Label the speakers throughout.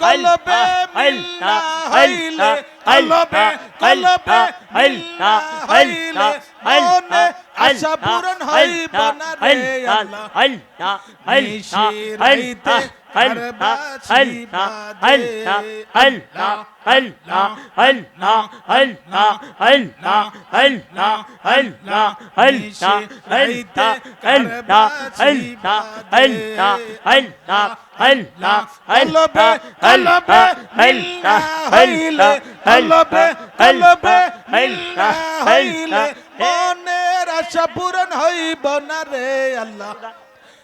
Speaker 1: قلبي قلبي কলবে কলবে মিল্লা হইলে মনে আশা পূরণ হইব না রে আল্লাহ নিশি রাইতে মনের আশা পূরণ হইব না রে আল্লাহ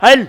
Speaker 2: هل